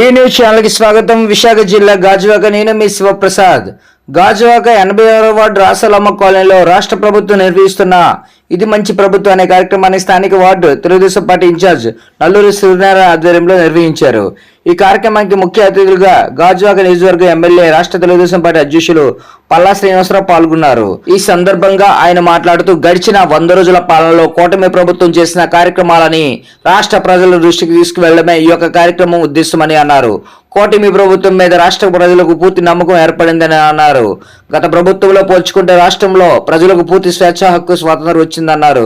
B news ఛానల్కి స్వాగతం. విశాఖ జిల్లా గాజువాక నేను మీ శివప్రసాద్. గాజువాక ఎనభై ఆరో వార్డు రాసలమ్మ కాలనీలో రాష్ట్ర ప్రభుత్వం నిర్వహిస్తున్న ఇది మంచి ప్రభుత్వం అనే కార్యక్రమాన్ని స్థానిక ward Telugudesam party incharge Nalluri Suryanarayana ఆధ్వర్యంలో నిర్వహించారు. ఈ కార్యక్రమానికి ముఖ్య అతిథులుగా గాజువాక నియోజకవర్గ ఎమ్మెల్యే రాష్ట్ర తెలుగుదేశం పార్టీ అధ్యక్షులు పల్లా శ్రీనివాసరావు పాల్గొన్నారు. ఈ సందర్భంగా ఆయన మాట్లాడుతూ గడిచిన వంద రోజుల పాలనలో కూటమి ప్రభుత్వం చేసిన కార్యక్రమాలని రాష్ట్ర ప్రజల దృష్టికి తీసుకువెళ్ళడమే ఈ యొక్క కార్యక్రమం ఉద్దేశమని అన్నారు. కూటమి ప్రభుత్వం మీద రాష్ట్ర ప్రజలకు పూర్తి నమ్మకం ఏర్పడిందని అన్నారు. గత ప్రభుత్వంలో పోల్చుకుంటే రాష్ట్రంలో ప్రజలకు పూర్తి స్వేచ్ఛ హక్కు స్వాతంత్రం వచ్చిందన్నారు.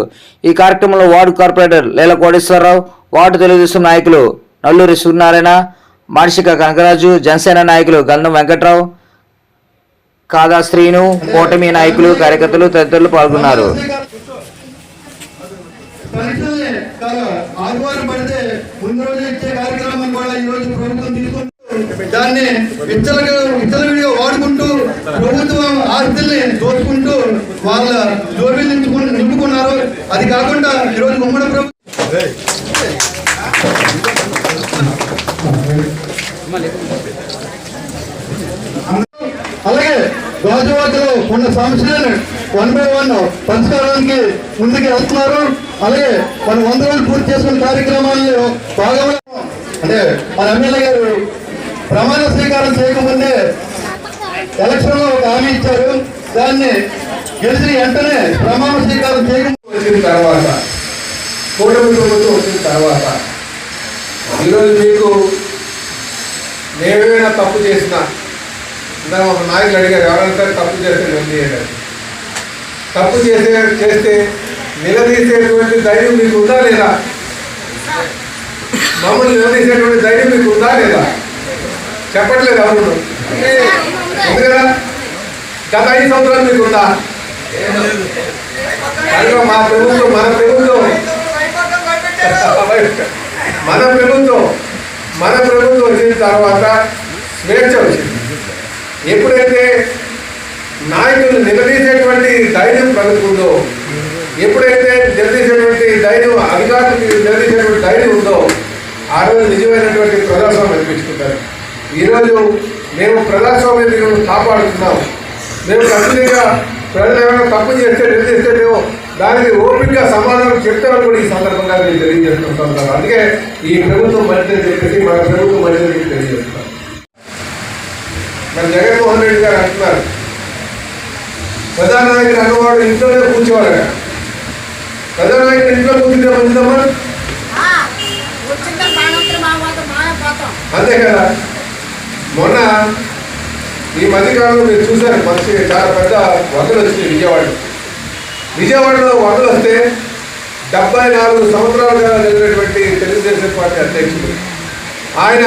ఈ కార్యక్రమంలో ward corporator Lela Koteswararao ward Telugu Desam నాయకులు నల్లూరి సూర్యనారాయణ మానసిక కనకరాజు జనసేన నాయకులు గంధం వెంకట్రావు కాదా శ్రీను కూటమి నాయకులు కార్యకర్తలు తదితరులు పాల్గొన్నారు. ఆదివారం పడితే ముందు రోజు ఇచ్చే కార్యక్రమం కూడా ఈ రోజు ప్రభుత్వం తీసుకుంటూ దాన్ని విచ్చలగా విచ్చలవిడిగా వాడుకుంటూ ప్రభుత్వం ఆస్తుల్ని దోచుకుంటూ వాళ్ళ జోబీలు నింపుకు నింపుకున్నారు అది కాకుండా ఈరోజు ఉమ్మడి ప్రభుత్వం అలాగే గాజువాకలో ఉన్న సమస్యలను వన్ బై వన్ పరిష్కారానికి ముందుకు వెళ్తున్నారు. అలాగే మన వంద రోజులు పూర్తి చేసుకున్న కార్యక్రమాల్లో భాగంగా అంటే మన ఎమ్మెల్యే గారు ప్రమాణ స్వీకారం చేయకముందే ఎలక్షన్లో ఒక హామీ ఇచ్చారు. దాన్ని గెలిచిన వెంటనే ప్రమాణ స్వీకారం చేయకుండా వచ్చిన తర్వాత కూటమి ప్రభుత్వం వచ్చిన తర్వాత ఈరోజు మీకు నేనేమైనా తప్పు చేసిన ఇందాక ఒక నాయకులు అడిగారు ఎవరైనా సరే తప్పు చేస్తే నిలదీయండి తప్పు చేసే చేస్తే నిలదీసేటువంటి ధైర్యం మీకు ఉందా లేదా? మమ్మల్ని నిలదీసేటువంటి ధైర్యం మీకు ఉందా లేదా? చెప్పట్లేదు అవును ఎందుకదా గత ఐదు సంవత్సరాలు మీకు ఉందా అందులో మా ప్రభుత్వం మన ప్రభుత్వం. మన ప్రభుత్వం మన ప్రభుత్వం వచ్చిన తర్వాత స్వేచ్ఛ వచ్చింది. ఎప్పుడైతే నాయకులు నిలదీసేటువంటి ధైర్యం కలుగుతుందో ఎప్పుడైతే నిలదీసేటువంటి ధైర్యం అధికారులకు నిలదీసేటువంటి ధైర్యం ఉందో ఆ రోజు నిజమైనటువంటి ప్రదర్శన అనిపించుకుంటారు ఈరోజు మేము ప్రజాస్వామ్యం కాపాడుతున్నాం మేము ఖచ్చితంగా ప్రజలు ఏమైనా తప్పు చేస్తే నిలదీస్తే మేము దానికి ఓపికగా సమాధానం చెప్తామని కూడా ఈ సందర్భంగా నేను తెలియజేస్తున్నాను అందుకే ఈ ప్రభుత్వం మంచిదని చెప్పేసి మన ప్రభుత్వం మంచిదని చెప్పి తెలియజేస్తున్నాం. మరి జగన్మోహన్ రెడ్డి గారు అంటున్నారు ప్రధానాయకుడు అన్నవాడు ఇంట్లోనే కూర్చోవాలట. ప్రధానాయకుడు ఇంట్లో కూర్చుంటే మంచిదమ్మా? అంతే కదా. ఈ మధ్యకాలంలో మీరు చూశారు మంచి చాలా పెద్ద వరదలు వచ్చినాయి విజయవాడ విజయవాడలో వరదలు వస్తే డెబ్బై నాలుగు సంవత్సరాలుగా జరిగినటువంటి తెలుగుదేశం పార్టీ అధ్యక్షుడు ఆయన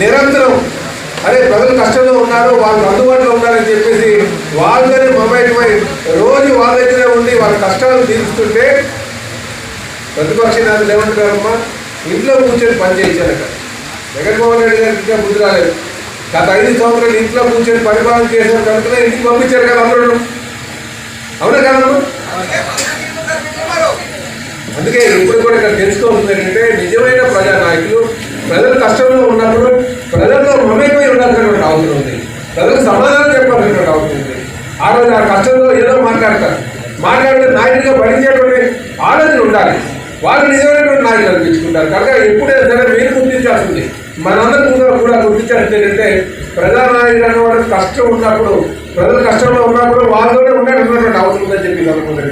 నిరంతరం అరే ప్రజలు కష్టంలో ఉన్నారు వాళ్ళు అందుబాటులో ఉన్నారని చెప్పేసి వాళ్ళని మమేకమై రోజు వాళ్ళ దగ్గరే ఉండి వాళ్ళ కష్టాలు తీరుస్తుంటే ప్రతిపక్ష నేతలు ఏమంటున్నారమ్మా ఇంట్లో కూర్చొని పని చేయించారట జగన్మోహన్ రెడ్డి గారికి ఇంకా బుద్ధి రాలేదు. గత ఐదు సంవత్సరాలు ఇంట్లో కూర్చొని పరిపాలన చేసిన కనుకనే ఇంటికి పంపించారు కదా అందరూ. అవునా కదమ్మా అందుకే ఇప్పుడు కూడా ఇక్కడ తెలుసుకోవాల్సింది ఏంటంటే నిజమైన ప్రజానాయకులు ప్రజలు కష్టంలో ఉన్నప్పుడు ప్రజల్లో మమేకమై ఉండాల్సినటువంటి అవసరం ఉంది. ప్రజలకు సమాధానం చెప్పాల్సినటువంటి అవసరం ఉంది. ఆ రోజు ఆ కష్టంలో ఏదో మాట్లాడతారు. మాట్లాడితే నాయకుడిగా భరించేటువంటి ఆలోచన ఉండాలి. వాళ్ళు నిజమైనటువంటి నాయకులు అనిపించుకుంటారు. కనుక ఎప్పుడైనా సరే మీరు గుర్తించాల్సింది మనందరం కూడా కూడా గుర్తించాల్సింది ఏంటంటే ప్రజా అనేవాడు కష్టం ఉన్నప్పుడు ప్రజలు కష్టంలో ఉన్నప్పుడు వాళ్ళతోనే ఉండేటటువంటి అవసరం ఉందని చెప్పి అనుకుంటే